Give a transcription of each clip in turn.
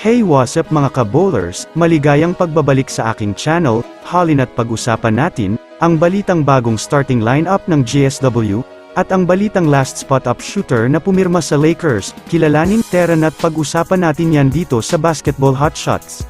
Hey what's up mga ka-bowlers, maligayang pagbabalik sa aking channel, halina't pag-usapan natin, ang balitang bagong starting lineup ng GSW, at ang balitang last spot-up shooter na pumirma sa Lakers, kilalanin Teran at pag-usapan natin yan dito sa Basketball Hotshots.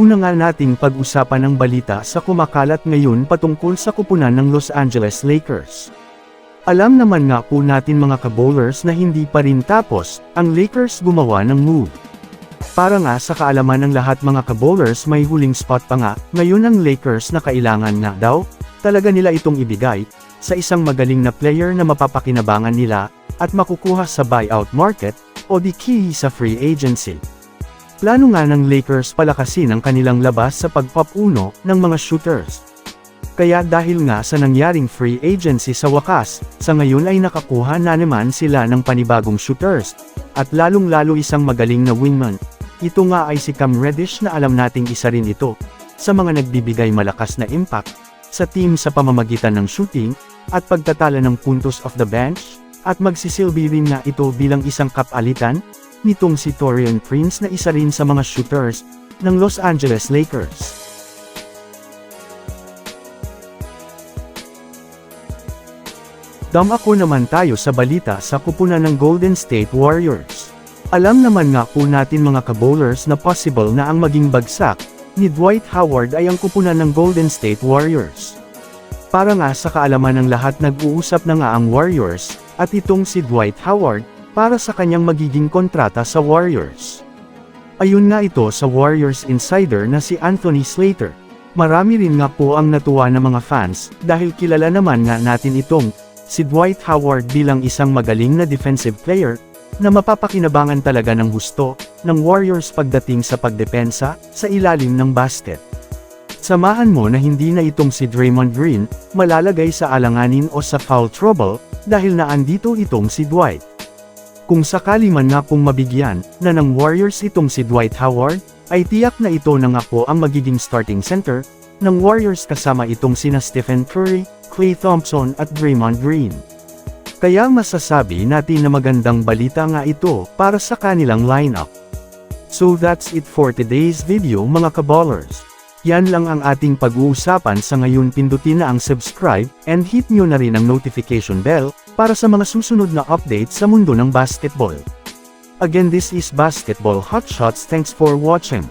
Una nga nating pag-usapan ang balita sa kumakalat ngayon patungkol sa kupunan ng Los Angeles Lakers. Alam naman nga po natin mga kabowlers na hindi pa rin tapos, ang Lakers gumawa ng move. Para nga sa kaalaman ng lahat mga kabowlers may huling spot pa nga, ngayon ang Lakers na kailangan na daw, talaga nila itong ibigay, sa isang magaling na player na mapapakinabangan nila, at makukuha sa buyout market, o di key sa free agency. Plano nga ng Lakers palakasin ang kanilang labas sa pagpapuno ng mga shooters. Kaya dahil nga sa nangyaring free agency sa wakas, sa ngayon ay nakakuha na naman sila ng panibagong shooters, at lalong-lalo isang magaling na wingman. Ito nga ay si Cam Reddish na alam nating isa rin ito, sa mga nagbibigay malakas na impact, sa team sa pamamagitan ng shooting, at pagtatala ng puntos off the bench, at magsisilbi rin na ito bilang isang kapalitan, nitong si Torian Prince na isa rin sa mga shooters ng Los Angeles Lakers. Damako naman tayo sa balita sa kupunan ng Golden State Warriors. Alam naman nga po natin mga kabowlers na possible na ang maging bagsak ni Dwight Howard ay ang kupunan ng Golden State Warriors. Para nga sa kaalaman ng lahat nag-uusap na nga ang Warriors, at itong si Dwight Howard, para sa kanyang magiging kontrata sa Warriors. Ayun nga ito sa Warriors insider na si Anthony Slater. Marami rin nga po ang natuwa ng mga fans, dahil kilala naman nga natin itong, si Dwight Howard bilang isang magaling na defensive player, na mapapakinabangan talaga ng gusto, ng Warriors pagdating sa pagdepensa, sa ilalim ng basket. Samahan mo na hindi na itong si Draymond Green, malalagay sa alanganin o sa foul trouble, dahil naandito itong si Dwight. Kung sakali man nga pong mabigyan, na ng Warriors itong si Dwight Howard, ay tiyak na ito na nga po ang magiging starting center, ng Warriors kasama itong sina Stephen Curry, Klay Thompson at Draymond Green. Kaya masasabi natin na magandang balita nga ito para sa kanilang lineup. So that's it for today's video mga kaballers. Yan lang ang ating pag-uusapan sa ngayon pindutin na ang subscribe, and hit nyo na rin ang notification bell, para sa mga susunod na updates sa mundo ng basketball. Again this is Basketball Hotshots thanks for watching.